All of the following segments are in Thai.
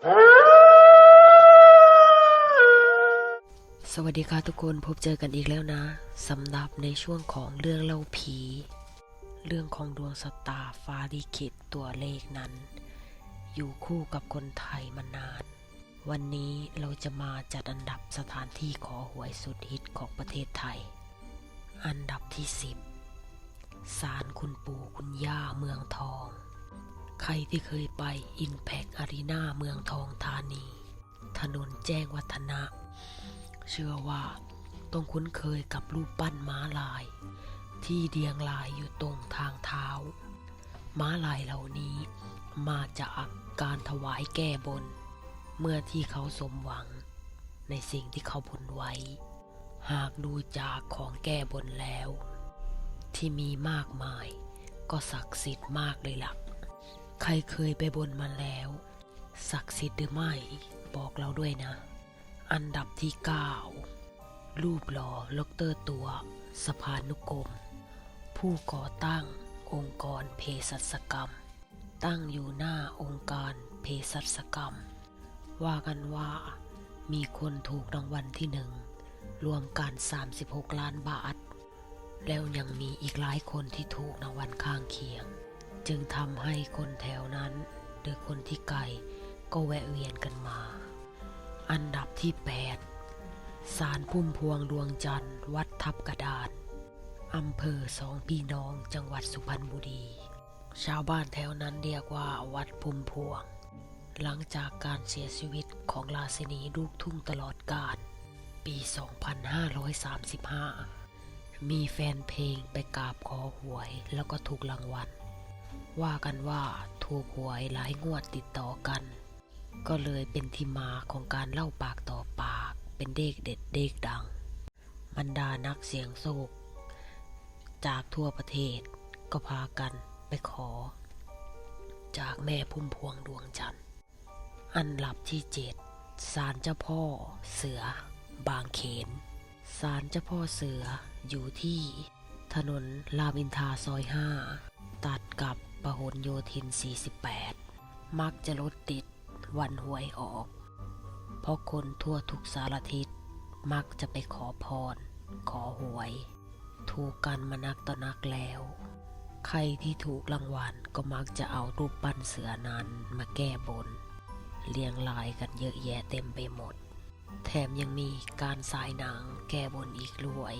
สวัสดีค่ะทุกคนพบเจอกันอีกแล้วนะสำหรับในช่วงของเรื่องเล่าผี เรื่องของดวงสตาร์ฟ้าลิขิตตัวเลขนั้น อยู่คู่กับคนไทยมานาน วันนี้เราจะมาจัดอันดับสถานที่ขอหวยสุดฮิตของประเทศไทย อันดับที่ 10ศาลคุณปู่คุณย่าเมืองทอง ใครที่เคยไป Impact Arena เมืองทองธานี ถนนแจ้งวัฒนะ เชื่อว่าต้องคุ้นเคยกับรูปปั้นม้าลาย ที่เรียงรายอยู่ตรงทางเท้า ม้าลายเหล่านี้มาจากการถวายแก้บน เมื่อที่เขาสมหวัง ในสิ่งที่เขาบนไว้ หากดูจากของแก้บนแล้ว ที่มีมากมายก็ศักดิ์สิทธิ์มากเลยล่ะ ใครเคยไปบนมาแล้ว ศักดิ์สิทธิ์หรือไม่ บอกเราด้วยนะ อันดับที่ 9 รูปหล่อลกเตอร์ตัว สภานุกรม ผู้ก่อตั้งองค์กรเภสัชกรรม ตั้งอยู่หน้าองค์การเภสัชกรรม ว่ากันว่ามีคนถูกรางวัลที่หนึ่งรวมกัน 36 ล้านบาท แล้วยังมีอีกหลายคนที่ถูกรางวัลข้างเคียง จึงทำให้คนแถวนั้นหรือคนที่ไกลก็แวะเวียนกันมา อันดับที่8ศาลพุ่มพวงดวงจันทร์ วัดทับกระดานอำเภอสองพี่น้องจังหวัดสุพรรณบุรี ชาวบ้านแถวนั้นเรียกว่าวัดพุ่มพวง หลังจากการเสียชีวิตของราชินีลูกทุ่งตลอดกาลปี 2535 มีแฟนเพลงไปกราบขอหวยแล้วก็ถูกรางวัล ว่ากันว่าถูกหวยหลายงวดติดต่อกัน ก็เลยเป็นที่มาของการเล่าปากต่อปาก เป็นเด็กเด็ดเด็กดังบรรดานักเสียงโศกจากทั่วประเทศก็พากันไปขอ จากแม่พุ่มพวงดวงจันทร์อันดับที่เจ็ดศาลเจ้าพ่อเสือ บางเขนศาลเจ้าพ่อเสืออยู่ที่ ถนนรามอินทราซอยห้าตัดกับ ปหลโยธิน 48 มักจะรถติดวันหวยออก เพราะคนทั่วทุกสารทิศมักจะไปขอพร ขอหวย ถูกกันมานักต่อนักแล้ว ใครที่ถูกรางวัลก็มักจะเอารูปปั้นเสือนั้นมาแก้บน เรียงรายกันเยอะแยะเต็มไปหมด แถมยังมีการสายหนังแก้บนอีกด้วย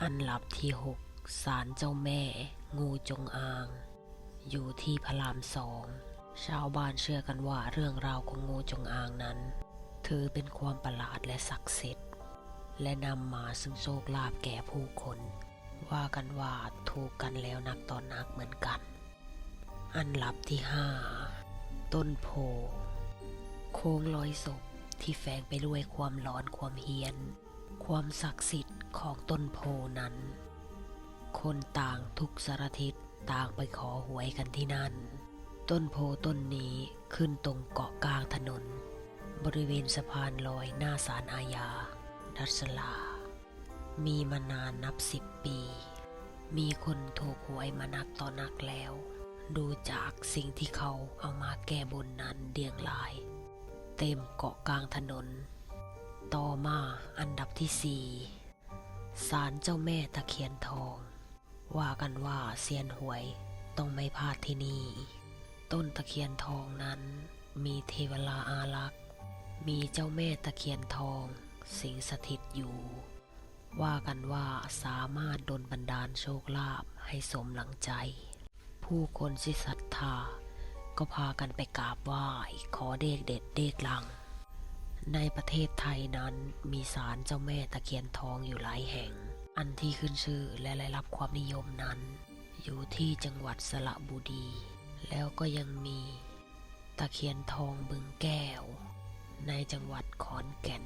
อันหลับที่หกศาลเจ้าแม่ งูจงอาง อยู่ที่พระรามสองชาวบ้านเชื่อกันว่าเรื่องราวของงูจงอางนั้น ถือเป็นความประหลาดและศักดิ์สิทธิ์ และนำมาซึ่งโชคลาภแก่ผู้คน ว่ากันว่าถูกกันแล้วนักต่อนนักเหมือนกัน อันลับที่ห้าต้นโพ โค้งลอยศพที่แฝงไปด้วยความร้อนความเฮียน ความศักดิ์สิทธิ์ของต้นโพนั้น คนต่างทุกสารทิศ ต่างไปขอหวยกันที่นั่น ต้นโพต้นนี้ขึ้นตรงเกาะกลางถนน บริเวณสะพานลอยหน้าศาลอาญาดัชลา มีมานานนับสิบปี มีคนถูกหวยมานักต่อนักแล้ว ดูจากสิ่งที่เขาเอามาแก้บนนั้นเดียงราย เต็มเกาะกลางถนน ต่อมาอันดับที่สี่ศาลเจ้าแม่ตะเคียนทอง ว่ากันว่าเซียนหวยต้องไม่พลาดที่นี่ ต้นตะเคียนทองนั้น มีเทวลาอารักษ์ มีเจ้าแม่ตะเคียนทอง สิงสถิตอยู่ ว่ากันว่าสามารถดลบันดาลโชคลาภให้สมหลังใจ ผู้คนที่ศรัทธา ก็พากันไปกราบไหว้ขอเด็กเด็ดเด็กลัง ในประเทศไทยนั้นมีศาลเจ้าแม่ตะเคียนทองอยู่หลายแห่ง อันที่ขึ้นชื่อและได้รับความนิยมนั้น อยู่ที่จังหวัดสระบุรี แล้วก็ยังมีตะเคียนทองบึงแก้ว ในจังหวัดขอนแก่น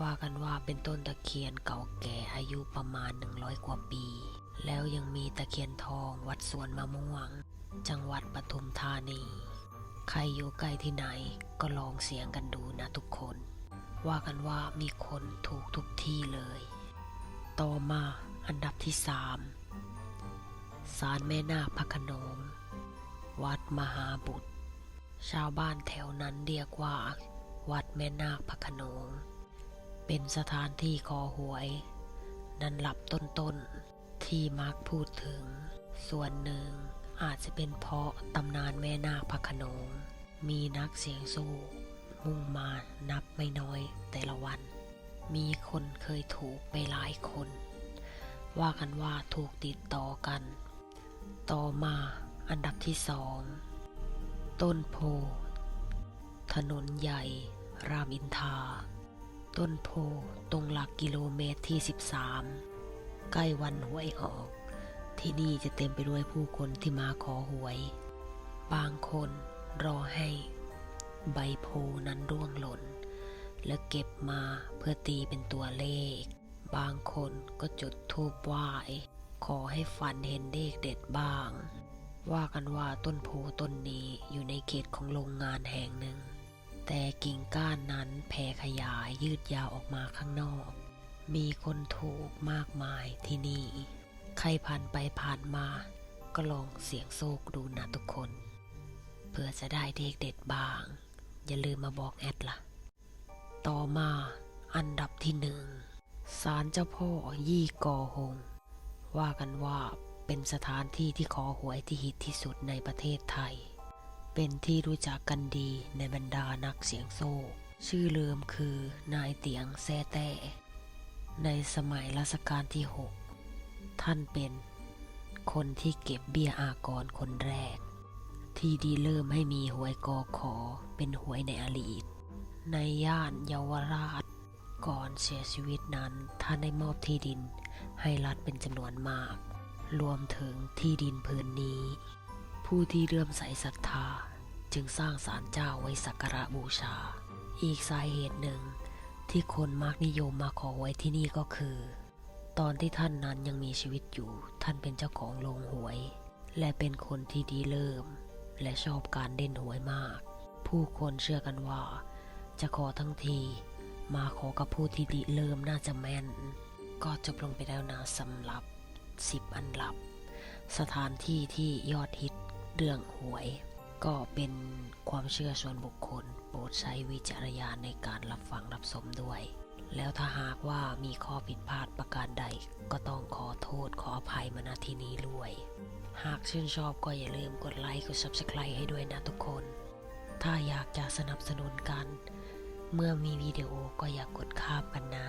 ว่ากันว่าเป็นต้นตะเคียนเก่าแก่อายุประมาณ 100 กว่าปี แล้วยังมีตะเคียนทองวัดสวนมะม่วง จังหวัดปทุมธานี ใครอยู่ใกล้ที่ไหนก็ลองเสียงกันดูนะทุกคน ว่ากันว่ามีคนถูกทุกที่เลย ต่อมาอันดับที่สามศาลแม่นาคพระขนงวัดมหาบุตร ชาวบ้านแถวนั้นเรียกว่า วัดแม่นาคพระขนงเป็นสถานที่คอหวย นันหลับต้นๆ ที่มักพูดถึง ส่วนหนึ่งอาจจะเป็นเพราะตำนานแม่นาคพระขนงมีนักเสียงสู้ มุ่งมานับไม่น้อยแต่ละวัน มีคนเคยถูกไปหลายคน ว่ากันว่าถูกติดต่อกัน ต่อมาอันดับที่สอง ต้นโพ ถนนใหญ่ รามอินทราต้นโพตรงหลักกิโลเมตรที่ 13 ใกล้วันหวยออก ที่นี่จะเต็มไปด้วยผู้คนที่มาขอหวย บางคนรอให้ ใบโพนั้นร่วงหล่น แล้วเก็บมาเพื่อตีเป็นตัวเลข บางคนก็จุดธูปไหว้ขอให้ฝันเห็นเลขเด็ดบ้าง ว่ากันว่าต้นโพต้นนี้อยู่ในเขตของโรงงานแห่งหนึ่ง แต่กิ่งก้านนั้นแผ่ขยายยืดยาวออกมาข้างนอก มีคนถูกมากมายที่นี่ ใครผ่านไปผ่านมา ก็ลองเสียงโชคดูนะทุกคน เพื่อจะได้เลขเด็ดบ้าง อย่าลืมมาบอกแอดล่ะ ต่อมาอันดับที่หนึ่งศาลเจ้าพ่อยี่กอหง ว่ากันว่าเป็นสถานที่ที่ขอหวยที่ฮิตที่สุดในประเทศไทย เป็นที่รู้จักกันดีในบรรดานักเสียงโซ่ ชื่อเลิมคือนายเตียงแซ่แต้ในสมัยรัชกาลที่ 6 ท่านเป็นคนที่เก็บเบี้ยอากรคนแรก ที่ดีเริ่มให้มีหวยกอขอเป็นหวยในอดีต ในย่านเยาวราช ก่อนเสียชีวิตนั้นท่านได้มอบที่ดินให้รัฐเป็นจำนวนมาก รวมถึงที่ดินพื้นนี้ ผู้ที่เริ่มใส่ศรัทธาจึงสร้างศาลเจ้าไว้สักการะบูชา อีกสาเหตุหนึ่งที่คนมากนิยมมาขอไว้ที่นี่ก็คือ ตอนที่ท่านนั้นยังมีชีวิตอยู่ ท่านเป็นเจ้าของโรงหวย และเป็นคนที่ดีเริ่ม และชอบการเล่นหวยมาก ผู้คนเชื่อกันว่า จะขอทั้งที มาขอกับผู้ที่ดีเริ่มน่าจะแม่น ก็จบลงไปแล้วนะสำหรับ 10 อันดับ สถานที่ที่ยอดฮิตเรื่องหวย ก็เป็นความเชื่อส่วนบุคคล โปรดใช้วิจารณญาณในการรับฟังรับชมด้วย แล้วถ้าหากว่ามีข้อผิดพลาดประการใด ก็ต้องขอโทษขออภัยมาณที่นี้ด้วย หากชื่นชอบก็อย่าลืมกดไลค์กด subscribe ให้ด้วยนะทุกคน ถ้าอยากจะสนับสนุนกัน เมื่อมีวิดีโอก็อย่ากกดข้ามกันนะ